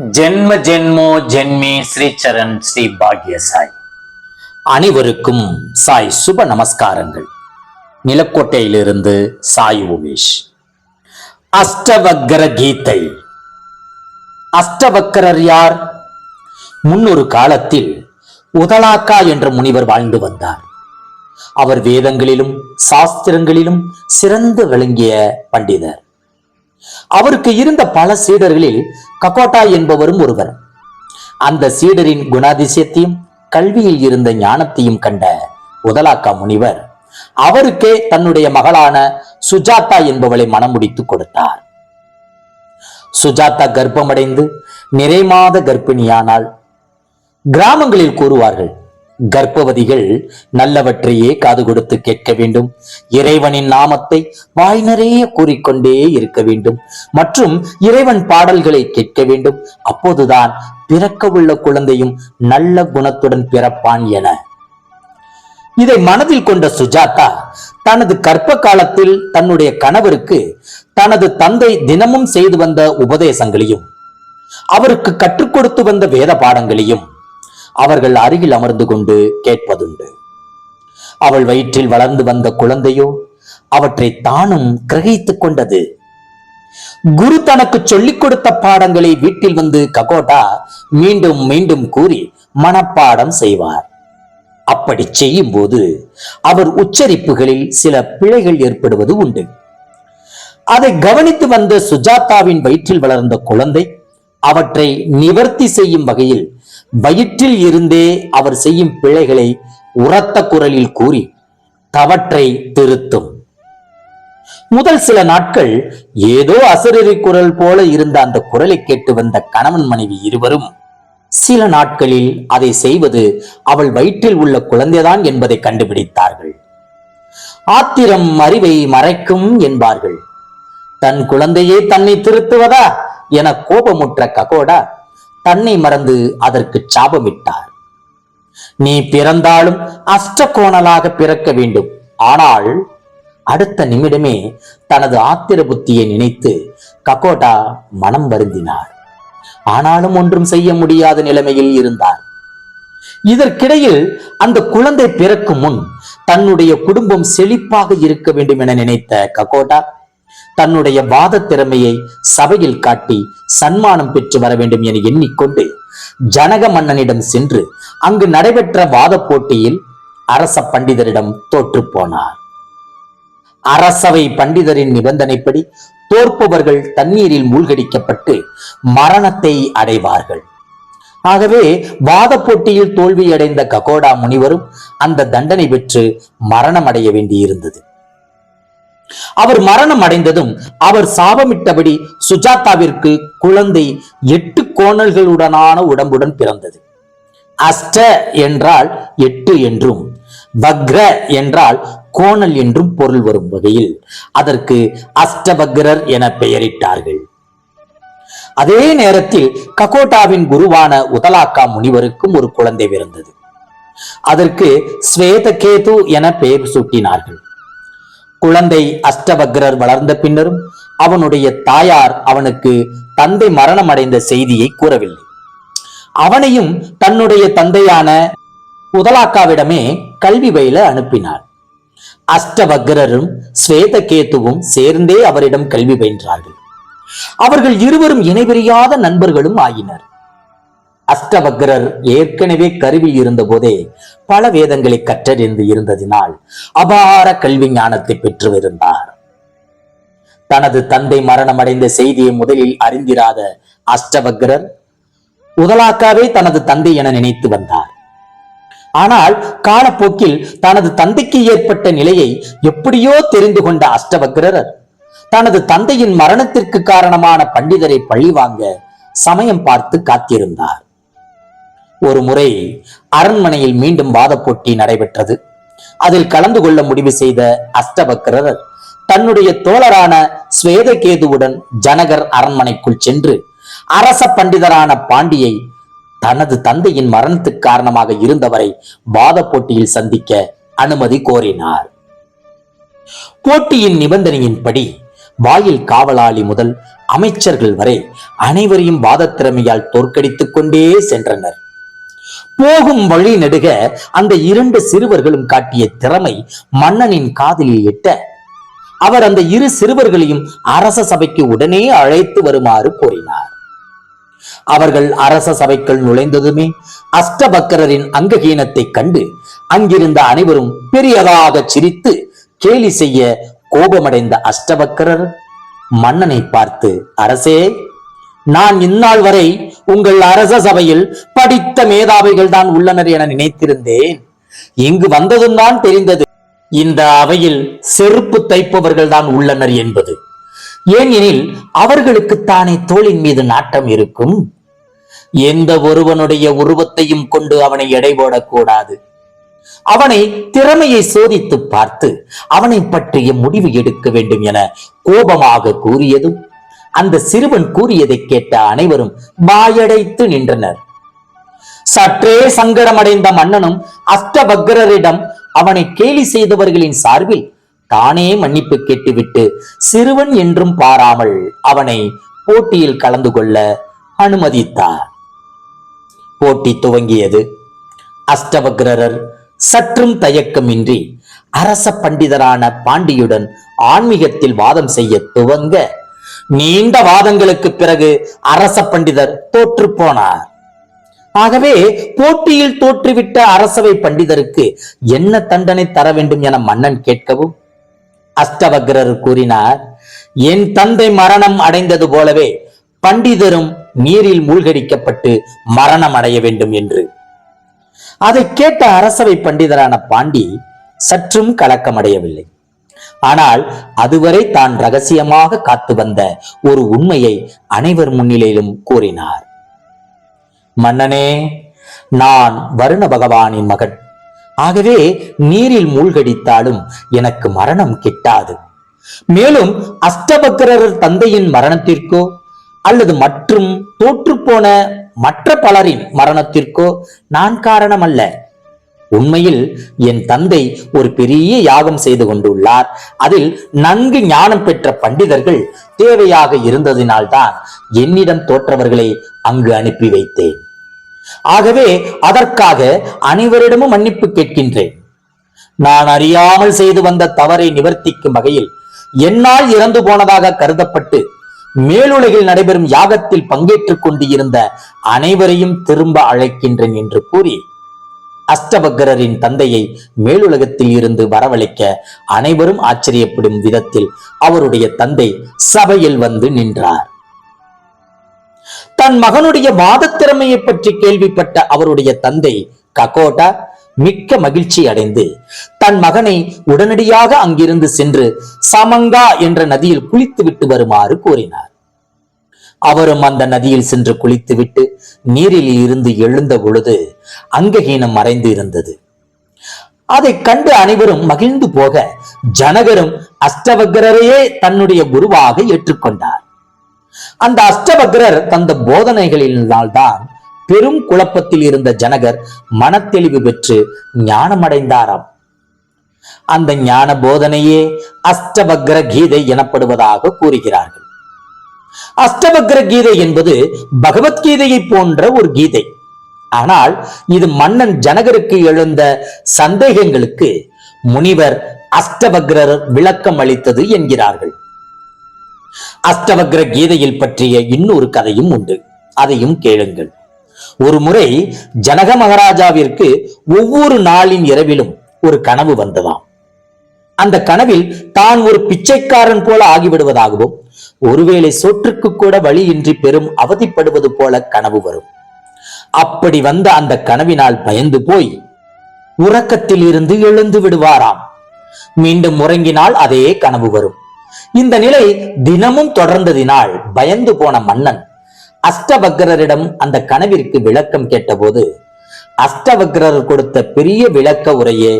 ஜென்ம ஜென்மோ ஜென்மே ஸ்ரீ சரண் ஸ்ரீ பாக்ய சாய். அனைவருக்கும் சாய் சுப நமஸ்காரங்கள். நிலக்கோட்டையிலிருந்து சாய் உமேஷ். அஷ்டவக்கர கீதை. அஷ்டவக்கரர் யார்? முன்னொரு காலத்தில் உதலாக்கா என்ற முனிவர் வாழ்ந்து வந்தார். அவர் வேதங்களிலும் சாஸ்திரங்களிலும் சிறந்து விளங்கிய பண்டிதர். அவருக்கு இருந்த பல சீடர்களில் ககோட்டா என்பவரும் ஒருவர். அந்த சீடரின் குணாதிசயத்தையும் கல்வியில் இருந்த ஞானத்தையும் கண்ட உதலாக்கா முனிவர் அவருக்கே தன்னுடைய மகளான சுஜாதா என்பவளை மணமுடித்து கொடுத்தார். சுஜாதா கர்ப்பமடைந்து நிறைமாத கர்ப்பிணியானால் கிராமங்களில் கூறுவார்கள் கர்ப்பவதிகள் நல்லவற்றையே காது கொடுத்து கேட்க வேண்டும். இறைவனின் நாமத்தை வாய் நிறைய கூறிக்கொண்டே இருக்க வேண்டும். மற்றும் இறைவன் பாடல்களை கேட்க வேண்டும். அப்போதுதான் பிறக்க உள்ள குழந்தையும் நல்ல குணத்துடன் பிறப்பான் என. இதை மனதில் கொண்ட சுஜாதா தனது கற்ப காலத்தில் தன்னுடைய கணவருக்கு தனது தந்தை தினமும் செய்து வந்த உபதேசங்களையும் அவருக்கு கற்றுக் கொடுத்து வந்த வேத பாடங்களையும் அவர்கள் அருகில் அமர்ந்து கொண்டு கேட்பதுண்டு. அவள் வயிற்றில் வளர்ந்து வந்த குழந்தையோ அவற்றை தானும் கிரகித்துக் கொண்டது. குரு தனக்கு சொல்லிக் கொடுத்த பாடங்களை வீட்டில் வந்து ககோட்டா மீண்டும் மீண்டும் கூறி மனப்பாடம் செய்வார். அப்படி செய்யும் போது அவர் உச்சரிப்புகளில் சில பிழைகள் ஏற்படுவது உண்டு. அதை கவனித்து வந்த சுஜாதாவின் வயிற்றில் வளர்ந்த குழந்தை அவற்றை நிவர்த்தி செய்யும் வகையில் வயிற்றில் இருந்தே அவர் செய்யும் பிழைகளை உரத்த குரலில் கூறி தவற்றை திருத்தும். முதல் சில நாட்கள் ஏதோ அசரறி குரல் போல இருந்த அந்த குரலை கேட்டு வந்த கணவன் மனைவி இருவரும் சில நாட்களில் அதை செய்வது அவள் வயிற்றில் உள்ள குழந்தைதான் என்பதை கண்டுபிடித்தார்கள். ஆத்திரம் அறிவை மறைக்கும் என்பார்கள். தன் குழந்தையே தன்னை திருத்துவதா என கோபமுற்ற ககோடா தன்னை மறந்து அதற்கு சாபமிட்டார். நீ பிறந்தாலும் அஷ்டகோணலாக பிறக்க வேண்டும். ஆனால் அடுத்த நிமிடமே தனது ஆத்திர புத்தியை நினைத்து ககோடா மனம் வருந்தினார். ஆனாலும் ஒன்றும் செய்ய முடியாத நிலைமையில் இருந்தார். இதற்கிடையில் அந்த குழந்தை பிறக்கும் முன் தன்னுடைய குடும்பம் செழிப்பாக இருக்க வேண்டும் என நினைத்த ககோடா தன்னுடைய வாத திறமையை சபையில் காட்டி சன்மானம் பெற்று வர வேண்டும் என எண்ணிக்கொண்டு ஜனக மன்னனிடம் சென்று அங்கு நடைபெற்ற வாத போட்டியில் அரச பண்டிதரிடம் தோற்று போனார். அரசவை பண்டிதரின் நிபந்தனைப்படி தோற்பவர்கள் தண்ணீரில் மூழ்கடிக்கப்பட்டு மரணத்தை அடைவார்கள். ஆகவே வாத போட்டியில் தோல்வியடைந்த ககோடா முனிவரும் அந்த தண்டனை பெற்று மரணம் அடைய வேண்டியிருந்தது. அவர் மரணம் அடைந்ததும் அவர் சாபமிட்டபடி சுஜாதாவிற்கு குழந்தை எட்டு கோணல்களுடனான உடம்புடன் பிறந்தது. அஷ்ட என்றால் எட்டு என்றும் வக்ர என்றால் கோணல் என்றும் பொருள் வரும் வகையில் அதற்கு அஷ்டபக்ரர் என பெயரிட்டார்கள். அதே நேரத்தில் ககோட்டாவின் குருவான உதலாக்கா முனிவருக்கும் ஒரு குழந்தை பிறந்தது. அதற்கு ஸ்வேதகேது என பெயர் சூட்டினார்கள். குழந்தை அஷ்டவக்ரர் வளர்ந்த பின்னரும் அவனுடைய தாயார் அவனுக்கு தந்தை மரணம் அடைந்த செய்தியை கூறவில்லை. அவனையும் தன்னுடைய தந்தையான முதலாக்காவிடமே கல்வி பயில அனுப்பினார் அஷ்டவக்ரரும் ஸ்வேதகேத்துவும் சேர்ந்தே அவரிடம் கல்வி பயின்றார்கள். அவர்கள் இருவரும் இணைபிரியாத நண்பர்களும் ஆகினர் அஷ்டபக்ரர் ஏற்கனவே கருவில் இருந்தபோதே பல வேதங்களை கற்றறிந்து இருந்ததினால் அபார கல்வி ஞானத்தை பெற்றுவிருந்தார் தனது தந்தை மரணமடைந்த செய்தியை முதலில் அறிந்திராத அஷ்டபக்ரர் உதலாக்காவே தனது தந்தை என நினைத்து வந்தார். ஆனால் காலப்போக்கில் தனது தந்தைக்கு ஏற்பட்ட நிலையை எப்படியோ தெரிந்து கொண்ட அஷ்டபக்ரர் தனது தந்தையின் மரணத்திற்கு காரணமான பண்டிதரை பழிவாங்க சமயம் பார்த்து காத்திருந்தார். ஒரு முறை அரண்மனையில் மீண்டும் வாதப்போட்டி போட்டி நடைபெற்றது. அதில் கலந்து கொள்ள முடிவு செய்த அஷ்டவக்ரர் தன்னுடைய தோழரான ஸ்வேதகேதுவுடன் ஜனகர் அரண்மனைக்குள் சென்று அரச பண்டிதரான பாண்டியை தனது தந்தையின் மரணத்துக்கு காரணமாக இருந்தவரை வாத போட்டியில் சந்திக்க அனுமதி கோரினார். போட்டியின் நிபந்தனையின்படி வாயில் காவலாளி முதல் அமைச்சர்கள் வரை அனைவரையும் வாதத்திறமையால் தோற்கடித்துக் கொண்டே சென்றனர். போகும் வழி நெடுக அந்த இரண்டு சிறுவர்களும் காட்டிய திறமை மன்னனின் காதலில் எட்ட. அவர் அந்த இரு சிறுவர்களையும் அரச சபைக்கு உடனே அழைத்து வருமாறு கோரினார். அவர்கள் அரச சபைக்குள் நுழைந்ததுமே அஷ்டபக்கரின் அங்ககீனத்தை கண்டு அங்கிருந்த அனைவரும் பெரியதாக சிரித்து கேலி செய்ய கோபமடைந்த அஷ்டபக்கரர் மன்னனை பார்த்து அரசே நான் இந்நாள் வரை உங்கள் அரச சபையில் படித்த மேதாவிகள் தான் உள்ளனர் என நினைத்திருந்தேன். இங்கு வந்ததும் தான் தெரிந்தது இந்த அவையில் செருப்பு தைப்பவர்கள் தான் உள்ளனர் என்பது. ஏனெனில் அவர்களுக்கு தானே தோளின் மீது நாட்டம் இருக்கும். எந்த ஒருவனுடைய உருவத்தையும் கொண்டு அவனை எடை போடக்கூடாது. அவனை திறமையை சோதித்து பார்த்து அவனை பற்றிய முடிவு எடுக்க வேண்டும் என கோபமாக கூறியதும் அந்த சிறுவன் கூறியதை கேட்ட அனைவரும் வாயடைத்து நின்றனர். சற்றே சங்கடமடைந்த மன்னனும் அஷ்டபக்ரரிடம் அவனை கேலி செய்தவர்களின் சார்பில் தானே மன்னிப்பு கேட்டுவிட்டு சிறுவன் என்றும் பாராமல் அவனை போட்டியில் கலந்து கொள்ள அனுமதித்தார். போட்டி துவங்கியது. அஷ்டவக்ரர் சற்றும் தயக்கமின்றி அரச பண்டிதரான பாண்டியுடன் ஆன்மீகத்தில் வாதம் செய்ய துவங்க நீண்ட வாதங்களுக்கு பிறகு அரச பண்டிதர் தோற்று போனார். ஆகவே போட்டியில் தோற்றுவிட்ட அரசவை பண்டிதருக்கு என்ன தண்டனை தர வேண்டும் என மன்னன் கேட்கவும் அஷ்டவக்ரர் கூறினார் என் தந்தை மரணம் அடைந்தது போலவே பண்டிதரும் நீரில் மூழ்கடிக்கப்பட்டு மரணம் அடைய வேண்டும் என்று. அதை கேட்ட அரசவை பண்டிதரான பாண்டி சற்றும் கலக்கமடையவில்லை. ஆனால் அதுவரை தான் ரகசியமாக காத்து வந்த ஒரு உண்மையை அனைவர் முன்னிலையிலும் கூறினார். மன்னனே நான் வருண பகவானின் மகன். ஆகவே நீரில் மூழ்கடித்தாலும் எனக்கு மரணம் கிட்டாது. மேலும் அஷ்டபக்கரர் தந்தையின் மரணத்திற்கோ அல்லது மற்றும் தோற்றுப்போன மற்ற பலரின் மரணத்திற்கோ நான் காரணம் அல்ல உண்மையில் என் தந்தை ஒரு பெரிய யாகம் செய்து கொண்டுள்ளார். அதில் நன்கு ஞானம் பெற்ற பண்டிதர்கள் தேவையாக இருந்ததினால்தான் என்னிடம் தோற்றவர்களை அங்கு அனுப்பி வைத்தேன். ஆகவே அதற்காக அனைவரிடமும் மன்னிப்பு கேட்கின்றேன். நான் அறியாமல் செய்து வந்த தவறை நிவர்த்திக்கும் வகையில் என்னால் இறந்து போனதாக கருதப்பட்டு மேலுலகில் நடைபெறும் யாகத்தில் பங்கேற்றுக் கொண்டு இருந்த அனைவரையும் திரும்ப அழைக்கின்றேன் என்று கூறி அஷ்டபக்கரரின் தந்தையை மேலுலகத்தில் இருந்து வரவழைக்க அனைவரும் ஆச்சரியப்படும் விதத்தில் அவருடைய தந்தை சபையில் வந்து நின்றார். தன் மகனுடைய வாத திறமையை பற்றி கேள்விப்பட்ட அவருடைய தந்தை ககோட்டா மிக்க மகிழ்ச்சி அடைந்து தன் மகனை உடனடியாக அங்கிருந்து சென்று சமங்கா என்ற நதியில் குளித்துவிட்டு வருமாறு கூறினார். அவரும் அந்த நதியில் சென்று குளித்துவிட்டு நீரில் இருந்து எழுந்த பொழுது அங்கஹீனம் மறைந்து இருந்தது. அதை கண்டு அனைவரும் மகிழ்ந்து போக ஜனகரும் அஷ்டவக்ரரையே தன்னுடைய குருவாக ஏற்றுக்கொண்டார். அந்த அஷ்டவக்ரர் தந்த போதனைகளினால்தான் பெரும் குழப்பத்தில் இருந்த ஜனகர் மனத்தெளிவு பெற்று ஞானமடைந்தாராம். அந்த ஞான போதனையே அஷ்டவக்ர கீதை எனப்படுவதாக கூறுகிறார்கள். அஷ்டவக்ர கீதை என்பது பகவத்கீதையை போன்ற ஒரு கீதை. ஆனால் இது மன்னன் ஜனகருக்கு எழுந்த சந்தேகங்களுக்கு முனிவர் அஷ்டவக்ரர் விளக்கம் அளித்தது என்கிறார்கள். அஷ்டவக்ர கீதையில் பற்றிய இன்னொரு கதையும் உண்டு. அதையும் கேளுங்கள். ஒரு முறை ஜனக மகாராஜாவிற்கு ஒவ்வொரு நாளின் இரவிலும் ஒரு கனவு வந்ததாம். அந்த கனவில் தான் ஒரு பிச்சைக்காரன் போல ஆகிவிடுவதாகவும் ஒருவேளை சோற்றுக்கு கூட வழியின்றி பெரும் அவதிப்படுவது போல கனவு வரும். அப்படி வந்த அந்த கனவினால் பயந்து போய் உறக்கத்தில் இருந்து எழுந்து விடுவாராம். மீண்டும் உறங்கினால் அதே கனவு வரும். இந்த நிலை தினமும் தொடர்ந்ததினால் பயந்து போன மன்னன் அஷ்டவக்ரரிடம் அந்த கனவிற்கு விளக்கம் கேட்டபோது அஷ்டவக்ரர் கொடுத்த பெரிய விளக்க உரையே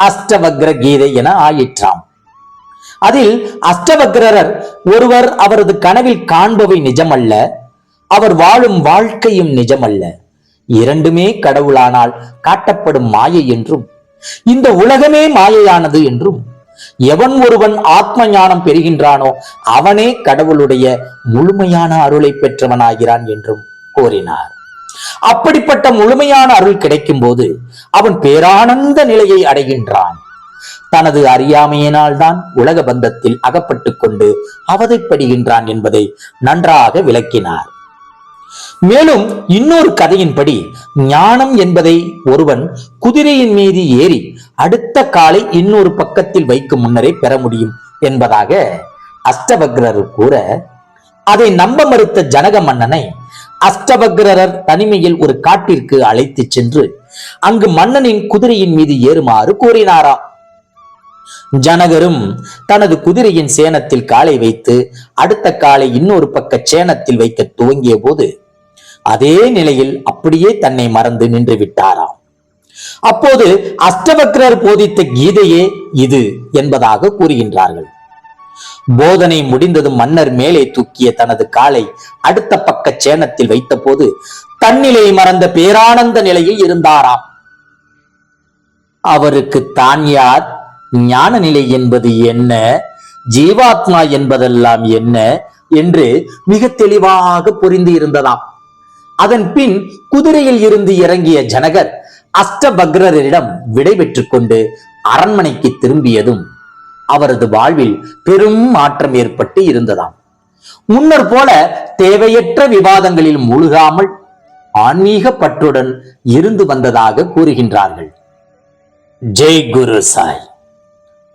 அஷ்டவக்ர கீதை என ஆயிற்றாம். அதில் அஷ்டவக்ரர் ஒருவர் அவரது கனவில் காண்பவை நிஜமல்ல அவர் வாழும் வாழ்க்கையும் நிஜமல்ல. இரண்டுமே கடவுளானால் காட்டப்படும் மாயை என்றும் இந்த உலகமே மாயையானது என்றும் எவன் ஒருவன் ஆத்ம ஞானம் பெறுகின்றானோ அவனே கடவுளுடைய முழுமையான அருளை பெற்றவனாகிறான் என்றும் கூறினார். அப்படிப்பட்ட முழுமையான அருள் கிடைக்கும் போது அவன் பேரானந்த நிலையை அடைகின்றான். தனது அறியாமையினால் தான் உலக பந்தத்தில் அகப்பட்டுக் கொண்டு அவதைப்படுகின்றான் என்பதை நன்றாக விளக்கினார். மேலும் இன்னொரு கதையின்படி ஞானம் என்பதை ஒருவன் குதிரையின் மீது ஏறி அடுத்த காலை இன்னொரு பக்கத்தில் வைக்கும் முன்னரே பெற முடியும் என்பதாக அஷ்டபக்ரர் கூற அதை நம்ப மறுத்த ஜனக மன்னனை அஷ்டபக்ரர் தனிமையில் ஒரு காட்டிற்கு அழைத்துச் சென்று அங்கு மன்னனின் குதிரையின் மீது ஏறுமாறு கூறினாராம் ஜனகரும் தனது குதிரையின் சேனத்தில் காலை வைத்து அடுத்த காலை இன்னொரு பக்க சேனத்தில் வைக்க துவங்கிய போது அதே நிலையில் அப்படியே தன்னை மறந்து நின்று விட்டாராம். அப்போது அஷ்டபக்ரர் போதித்த கீதையே இது என்பதாக கூறுகின்றார்கள். போதனை முடிந்ததும் மன்னர் மேலே தூக்கிய தனது காலை அடுத்த பக்க சேணத்தில் வைத்தபோது தன்னிலை மறந்த பேரானந்த நிலையில் இருந்தாராம். அவருக்கு தான் யார் ஞான நிலை என்பது என்ன? ஜீவாத்மா என்பதெல்லாம் என்ன? என்று மிக தெளிவாக புரிந்து இருந்ததாம். அதன் பின் குதிரையில் இருந்து இறங்கிய ஜனகர் அஷ்டபக்ரரிடம் விடை கொண்டு அரண்மனைக்கு திரும்பியதும் அவரது வாழ்வில் பெரும் மாற்றம் ஏற்பட்டு இருந்ததாம். முன்னர் போல தேவையற்ற விவாதங்களில் மூழ்காமல் ஆன்மீக பற்றுடன் இருந்து வந்ததாக கூறுகின்றார்கள். ஜெய் குரு சாய்.